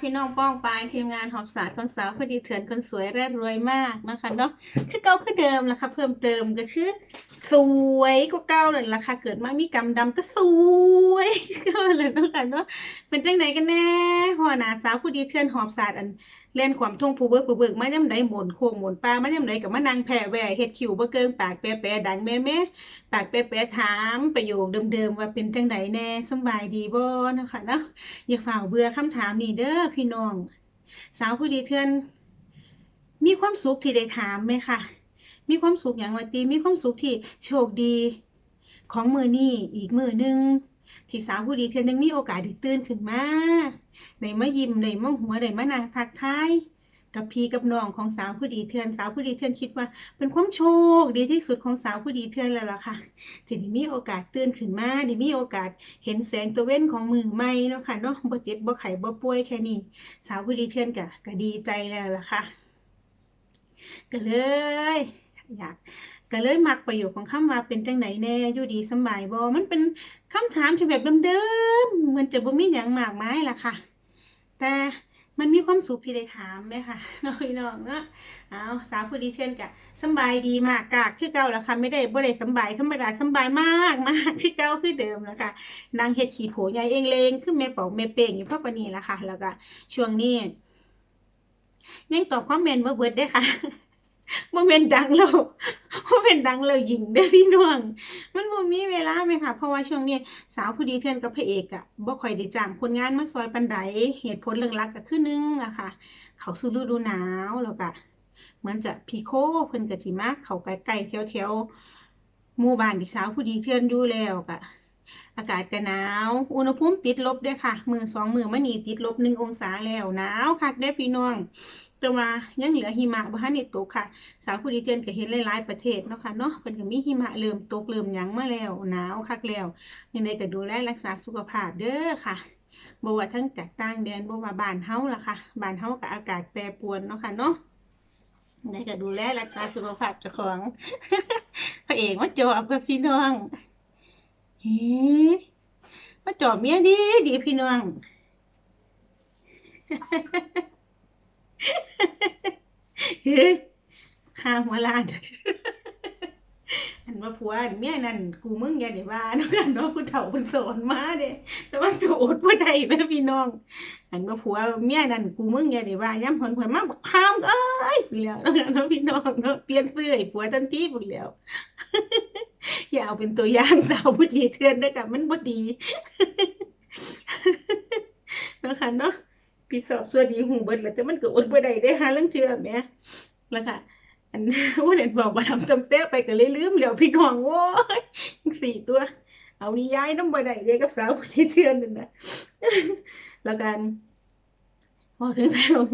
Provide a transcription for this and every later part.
พี่น้องป้องปายทีมงานหอบศาสตร์คนสาวพอดีเถื่อนคนสวยแร่รวยมากนะคะเนาะคือเก่าคือเดิมละค่ะเพิ่มเติมก็คือ สวยกว่าเก่าเลยล่ะค่ะเกิดมามีกำดำก็สวยก็เลยเนาะค่ะเนาะเป็นจังไหนกันแน่หัวหน้าสาวผู้ดีเถื่อนหอบศาสตร์อัน เล่นความท่งผู้เบิกผู้เบิกมาย่ำใดหมุนโค้งหมุนปลามาย่ำใดกับมานางแผ่แหวเฮ็ดคิวบ่เกิงปากแปะแปะดังแม่แม่ปากเป๊ะๆถามประโยคเดิมๆว่าเป็นจังไดแน่สบายดีบ่นะคะเนาะอย่าฝ่าเบื่อคำถามนี่เด้อพี่น้อง สาวผู้ดีเทือนมีความสุขที่ได้ถามไหมคะมีความสุขอย่างว่าตีมีความสุขที่โชคดี ของมือนี่อีกมือหนึงที่สาวผู้ดีเทือนหนึงมีโอกาสได้ตื่นขึ้นมาได้มายิ้มได้มาหัวได้มานั่งทักทายกับพี่กับน้องของสาวผู้ดีเทือนสาวผู้ดีเทือนคิดว่า เป็นความโชคดีที่สุดของสาวผู้ดีเทือนแล้วล่ะค่ะที่ได้มีโอกาสตื่นขึ้นมาได้มีโอกาสเห็นแสงตะเว้นของมือใหม่เนาะค่ะเนาะบ่เจ็บบ่ไข้บ่ป่วยแค่นี้สาวผู้ดีเทือนก็ก็ดีใจแล้วล่ะค่ะก็เลยอยาก ก็เลยมักประโยคของคำว่าเป็นจังไดแน่อยู่ดีสบายบ่มันเป็นคำถามที่แบบเดิมๆมันจะบ่มีหยังมากมายล่ะค่ะ แต่มันมีความสุขที่ได้ถามไหมคะน้องพี่น้องเนาะเอาสาวผู้ดีเทือนกะสบายดีมากกากคือเก่าแล้วค่ะไม่ได้บ่ได้สบายธรรมดาสบายมากมากคือเก่าคือเดิมแล้วค่ะนางเฮ็ดขี้โผใหญ่เองเลงคือแม่ปอกแม่เป้งอยู่เพราะปนีละค่ะ แล้วก็ช่วงนี้ยังตอบคอมเมนต์บ่เบิดเด้ค่ะ บ่แม่นดังแล้วบ่แม่นดังแล้วยิงเด้พี่น้อง มันบ่มีเวลาไหมค่ะเพราะว่าช่วงนี้สาวผู้ดีเทือนกับพระเอกอะบ่ค่อยได้จ้างคนงานมาซอยปานใดเหตุผลเรื่องหลักก็คือหนึ่งอะคะเขาสู่ฤดูหนาวแล้วก็เหมือนจะพีโคเพิ่นก็สิมาเขาใกลๆแถวๆหมู่บ้านที่สาวผู้ดีเทือนอยู่แล้วก็อากาศก็หนาว อุณหภูมิติดลบเด้อค่ะ มือสองมือมานี่ติดลบหนึ่งองศาแล้วหนาวคักเด้พี่น้อง แต่ว่ายังเหลือหิมะบ่ทันได้ตกค่ะ สาวผู้ดีเทือนก็เห็นหลายๆประเทศเนาะค่ะเนาะเพิ่นก็มีหิมะเริ่มตกเริ่มหยังมาแล้วหนาวคักแล้วยังไงก็ดูแลรักษาสุขภาพเด้อค่ะบ่ว่าทั้งจากต่างแดนบ่ว่าบ้านเฮาล่ะค่ะบ้านเฮาก็อากาศแปรปรวนเนาะค่ะเนาะยังไงก็ดูแลรักษาสุขภาพเจ้าของพระเอกมาจอบกับพี่น้องเฮ้มาจอบเมียดีดีพี่น้อง เฮ้ข้าหัวล้านอันว่าผัวอันเมียนั่นกูมึงอย่าได้ว่าเนาะกันเนาะผู้เฒ่าเพิ่นสอนมาเด้แต่ว่าก็อดบ่ได้แม่พี่น้อง อันว่าผัวเมียนั่นกูมึงอย่าได้ว่าย้ำเพิ่นเพิ่นมาบอกข้ามเอ้ยพุ่นแล้วเนาะกันเนาะพี่น้องเนาะเปลี่ยนเสื้อให้ผัวทันทีพุ่นแล้ว อย่าเอาเป็นตัวอย่างสาวผู้ดีเทือนเด้อค่ะมันบ่ดีเนาะค่ะเนาะ พี่สอบสวัสดีหูเบิดแล้วแต่มันก็อดบ่ได้เด้หาเรื่องเชื่อแหมแล้วค่ะ อันว่าเน็ตบอกมาทำจำเต้ไปก็เลยลืมแล้วพี่น้องโว้ยสี่ตัว เอานิยายน้ำบ่ได้เด้กับสาวผู้ที่เทื่อนนั่นนะแล้วกันพอถึงสายลง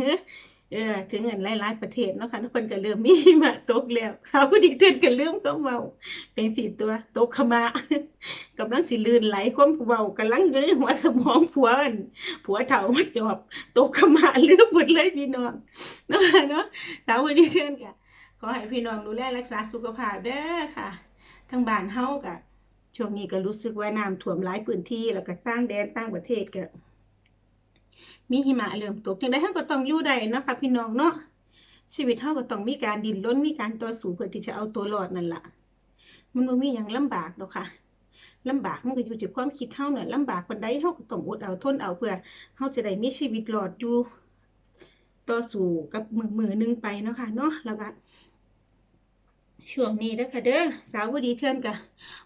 เออถึงเงินหลายๆประเทศเนาะค่ะทุกคนก็เริ่มมีมาตกแล้วสาวผู้ดีเทือนก็ลืมก็เมาเป็นสี่ตัวตกขมะ กำลังสิลื่นไหลความเว้ากำลังอยู่ในหัวสมองผัวอนผัวเฒ่ามาจอบตกขมะลืมหมดเลยพี่น้องเนาะเนาะสาวผู้ดีเทือนก็ขอให้พี่น้องดูแลรักษาสุขภาพเด้อค่ะ ทั้งบ้านเฮาก็ช่วงนี้ก็รู้สึกว่าน้ำท่วมหลายพื้นที่แล้วก็ต่างแดนต่างประเทศก็มีหิมะเริ่มตกจังได๋เฮาก็ต้องอยู่ได้นะคะพี่น้องเนาะชีวิตเฮาก็ต้องมีการดิ้นรนมีการต่อสู้เพื่อที่จะเอาตัวรอดนั่นล่ะ มันบ่มีหยังลำบากดอกค่ะ ลำบากมันก็อยู่ที่ความคิดเฮานั่นลำบากปานใดเฮาก็ต้องอดเอาทนเอาเพื่อเฮาจะได้มีชีวิตรอดอยู่ต่อสู้กับมือมือหนึงไปเนาะค่ะเนาะแล้วก็ช่วงนี้เด้อค่ะเด้อสาวดีเทือนกะ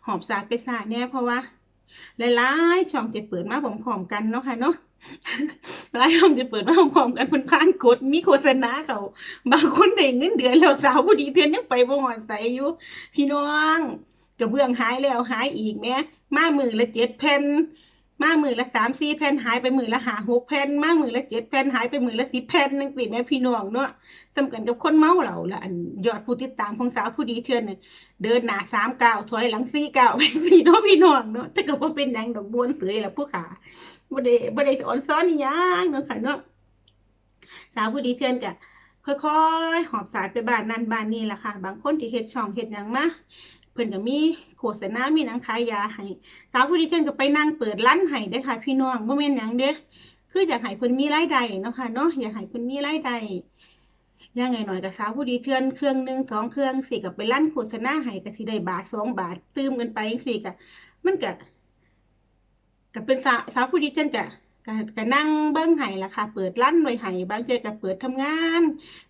หอบสาดไปสาดแน่ยเพราะว่าหลายๆช่องจะเปิดมาพร้อมๆกันเนาะค่ะเนาะหลายช่องจะเปิดมาพร้อมๆกันเพิ่นผ่านกดมีโฆษณาเขาบางคนได้เงินเดือนแล้วสาวดีเทือนยังไปบ่ฮอดไสอยู่พี่น้อง กระเบื้องหายแล้วหายอีกแหม่มามือละ7แผ่นมามือละ3 4แผ่นหายไปมือละ5 6แผ่นมามือละ7แผ่นหายไปมือละ10แผ่นจังซี่แม่พี่น้องเนาะสำกันกับคนเมาเหล่าละอันยอดผู้ติดตามของสาวผู้ดีเทือนเนี่ยเดินหน้าสามเก้าถอยหลังสี่เก้าไปสี่เน้องพี่น้องเนาะแต่ก็บ่าเป็นหยังดอกบัวเสยละผู้ขาบ่ได้บ่ได้อ่อนซ้อนอีหยังเนาะค่ะเนาะสาวผู้ดีเทือนก็ค่อยๆ หอบสายไปบ้านนั้นบ้านนี้ล่ะค่ะ บางคนที่เฮ็ดช่องเฮ็ดหยังมา เพิ่อนก็มีโฆษณามีหนังขายยาให้สาวผู้ดีเทือนก็ไปนั่งเปิดร้านให้เด้ค่ะ พี่น้องบ่แม่นหยังเด้คืออยากให้เพิ่นมีรายได้เนาะค่ะเนาะอยากให้เพิ่นมีรายได้ย่างไงหน่อยๆก็สาวผู้ดีเทือนเครื่องหนึ่งสองเครื่องสิก็ไปลั่นโฆษณาให้ก็สิได้บาทสองบาทตื้มกันไปจังซี่ก็มันก็ก็เป็นสาวสาวผู้ดีเทือนก็ก็ก็นั่งเบิ่งให้ละค่ะ เปิดลั่นไว้ให้บางเจอก็เปิดทำงาน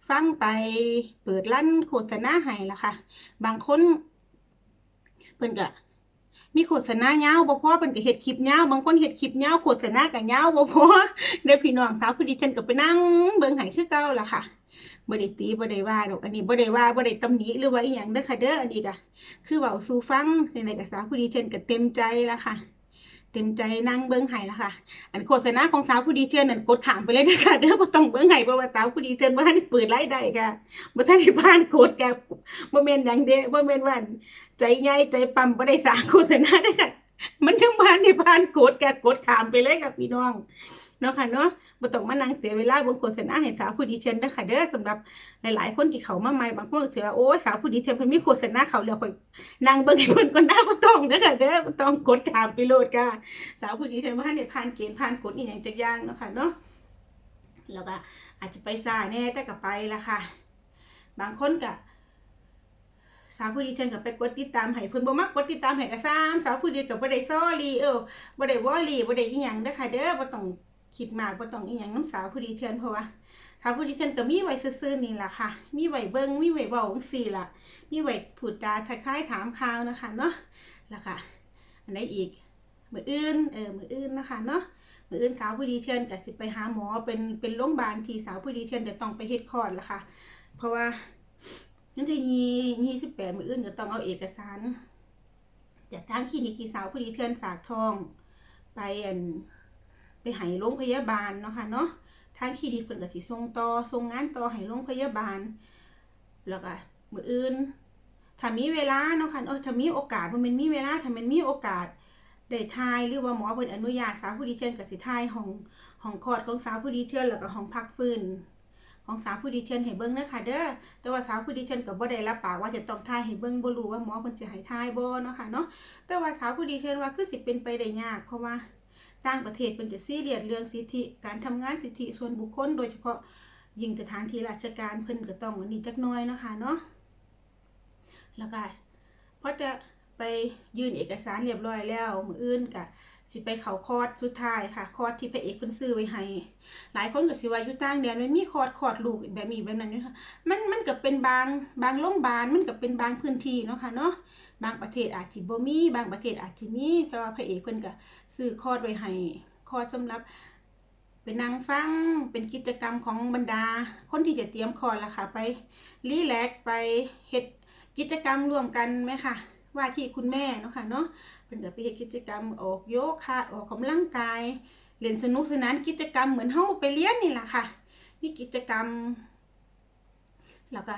ฟังไปเปิดลั่นโฆษณาให้ละค่ะ บางคน เพิ่นก็มีโฆษณายาวบ่พอเพิ่นก็เฮ็ดคลิปยาวบางคนเฮ็ดคลิปยาวโฆษณาก็ยาวบ่พอเด้อพี่น้องสาวผู้ดีเทนก็ไปนั่งเบิ่งให้คือเก่าล่ะค่ะบ่ได้ตีบ่ได้ว่าดอกอันนี้บ่ได้ว่าบ่ได้ตำหนิหรือว่าอีหยังเด้อค่ะเด้ออันนี้ก็คือเว้าสู่ฟังในๆก็สาวผู้ดีเทนก็เต็มใจล่ะค่ะ เต็มใจนั่งเบิ่งไห้ล่ะค่ะ อันโฆษณาของสาวผู้ดีเทือนนั่นกดขามไปเลยนะคะเด้อบ่ต้องเบิ่งไห้เพราะว่าสาวผู้ดีเทือนบ่ทันได้เปิดรายได้ค่ะบ่ทันได้านกดแกบ่แม่นหยังเด้บ่แม่นว่าใจใหญ่ใจปั๊มบ่ได้สร้างโฆษณาเด้อค่ะมันยังบ้านในบ้านกดแกกดขามไปเลยค่ะพี่น้อง เนาะค่ะเนาะบ่ต้องมานั่งเสียเวลาบิ่งโฆษณาให้สาวผู้ดีเทือนเด้อค่ะเด้อสำหรับหลายๆคนที่เขามาใหม่บางคนก็สิว่าโอ้ยสาวผู้ดีเทือนเพิ่นมีโฆษณาเขาแล้วค่อยนั่งเบิ่งให้เพิ่นก่อนหน้าบ่ต้องเด้อค่ะเด้อบ่ต้องกดขามไปโลดค่ะสาวผู้ดีเทนว่าเนี่ยผ่านเกณฑ์ผ่านกฎอีกอย่างจักอย่างเนาะค่ะเนาะแล้วก็อาจจะไปซ่าแน่แต่ก็ไปละค่ะ บางคนก็สาวผู้ดีเทนก็ไปกดติดตามให้เพิ่นบ่มักกดติดตามให้ก็ซ้ำสาวผู้ดีก็บ่ได้ซอรี่เออบ่ได้วอรี่บ่ได้อีหยังเด้อค่ะเด้อบ่ต้อง คิดมากบ่ต้องอีหยังนํสาวผู้ดีเทนเพราะว่าสาวผู้ดีเทนก็มีไว้ซื่อๆนี่แหละค่ะ มีไว้เบิ่งมีไว้เว้าจังซี่ละมีไว้พูดจาทักทายถามข่าวนะคะเนาะแล้วค่ะ อันไหนอีก มืออื่นเออมืออื่นนะคะเนาะมืออื่นสาวผู้ดีเทียนก็สิไปหาหมอเป็นเป็นโรงพยาบาลที่สาวผู้ดีเทียนจะต้องไปเฮ็ดคลอดละค่ะ เพราะว่านั่นทียี่ยี่สิบแปดมืออื่นจะต้องเอาเอกสาร จากทางคลินิกที่สาวผู้ดีเทียนฝากทอง ไปอัน ไปให้โรงพยาบาลเนาะค่ะเนาะทางคลินิกเพิ่นก็สิส่งต่อส่งงานต่อให้โรงพยาบาล แล้วก็มืออื่นถ้ามีเวลาเนาะค่ะเออถ้ามีโอกาสบ่แมันมีเวลาถ้ามันมีโอกาสได้ทายหรือว่าหมอเพิ่นอนุญาตสาวผู้ดีเทือนกับสิทายห้องห้องคลอดของสาวผู้ดีเทือนแล้วก็ห้องพักฟื้นของสาวผู้ดีเทือนให้เบิ่งเด้อค่ะเด้อ แต่ว่าสาวผู้ดีเทือนก็บ่ได้รับปากว่าจะต้องทายให้เบิ่งบ่รู้ว่าหมอเพิ่นจะให้ทายบ่เนาะค่ะเนาะ แต่ว่าสาวผู้ดีเทือนว่าคือสิเป็นไปได้ยากเพราะว่า ต่างประเทศเป็นจะซีเรียสเรื่องสิทธิ การทำงานสิทธิส่วนบุคคล โดยเฉพาะยิ่งสถานที่ราชการเพิ่นก็ต้องอันนี้จักน้อยเนาะค่ะเนาะแล้วก็พอจะไปยื่นเอกสารเรียบร้อยแล้วมืออื่นกะ สิไปเขาคอร์สสุดท้ายค่ะ คอร์สที่พระเอกเพิ่นซื้อไว้ให้ หลายคนก็สิว่าอยู่ต่างแดนมันมีคอร์สคอร์สลูกแบบนี้แบบนั้นอยู่ค่ะมันมันก็เป็นบางบางโรงพยาบาลมันก็เป็นบางพื้นที่เนาะค่ะเนาะบางประเทศอาจสิบ่มีบางประเทศอาจสิมีเพราะว่าพระเอกเพิ่นก็ซื้อคอร์สไว้ให้คอร์สสำหรับไปนั่งฟัง เป็นกิจกรรมของบรรดา คนที่จะเตรียมคอร์สละค่ะ ไปรีแลกไปเฮ็ดกิจกรรมร่วมกันไหมค่ะ ว่าที่คุณแม่เนาะค่ะเนาะเป็นก็ไปเฮ็ดกิจกรรมออกโยคะออกกำลังกายเล่นสนุกสนานกิจกรรมเหมือนเฮาไปเรียนนี่แหละค่ะ มีกิจกรรม แล้วก็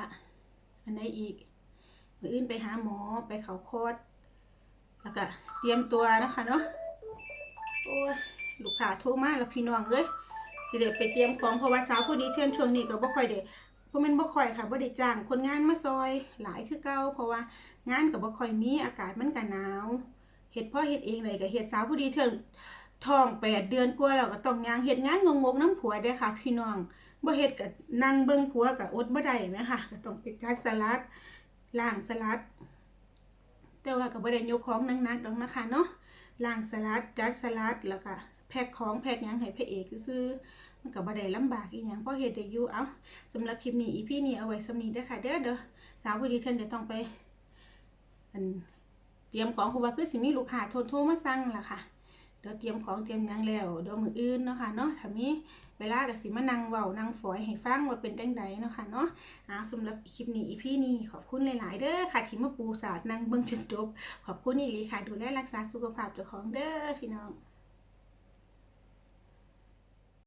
อันไหนอีกมืออื่นไปหาหมอไปเขาคอร์สแล้วก็เตรียมตัวนะคะเนาะโอ้ยลูกค้าโทรมาแล้วพี่น้องเอ้ยสิเด็ไปเตรียมของเพราะว่าสาวผู้ดีเชิญช่วงนี้ก็บ่ค่อยได้ เพราะมันบ่ค่อยค่ะบ่ได้จ้างคนงานมาซอยหลายคือเก่าเพราะว่างานกับบ่ค่อยมีอากาศมันก็หนาวเฮ็ดพ่อเฮ็ดเองเลยก็เฮ็ดสาวผู้ดีเทิงท้องแปดเดือนกว่าแล้วก็ต้องยางเฮ็ดงานงงๆน้ำผัวเด้ค่ะ พี่น้องบ่เฮ็ดก็นั่งเบิ่งผัวก็อดบ่ได้แหมค่ะก็ต้องไปจัดสลัดล้างสลัด แต่ว่าก็บ่ได้ยกของนักๆดอกนะคะเนาะล้างสลัดจัดสลัดแล้วก็แพ็คของแพ็คยังให้พระเอกซื่อ มันก็บ่ได้ลำบากอีหยังเพราะเฮ็ดได้อยู่เอาสำหรับคลิปนี้ EP นี้เอาไว้สำนี้เด้ค่ะเด้อเด้อสาวผู้ดีเทิงจะต้องไปอันเตรียมของคือว่าคือสิมีลูกค้าโทรโทรมาสั่งล่ะค่ะเดี๋ยวเตรียมของเตรียมยังแล้วเดี๋ยวมืออื่นเนาะค่ะเนาะถ้ามีเวลาก็สิมานั่งเว้านั่งฝอยให้ฟังว่าเป็นจังใดเนาะค่ะเนาะเอาสำหรับคลิปนี้อีพี่นี้ขอบคุณหลาย ๆ เด้อค่ะที่มาปูศาสาดนั่งเบิ่งจนจบขอบคุณอีหลีค่ะดูแลรักษาสุขภาพเจ้าของเด้อพี่น้อง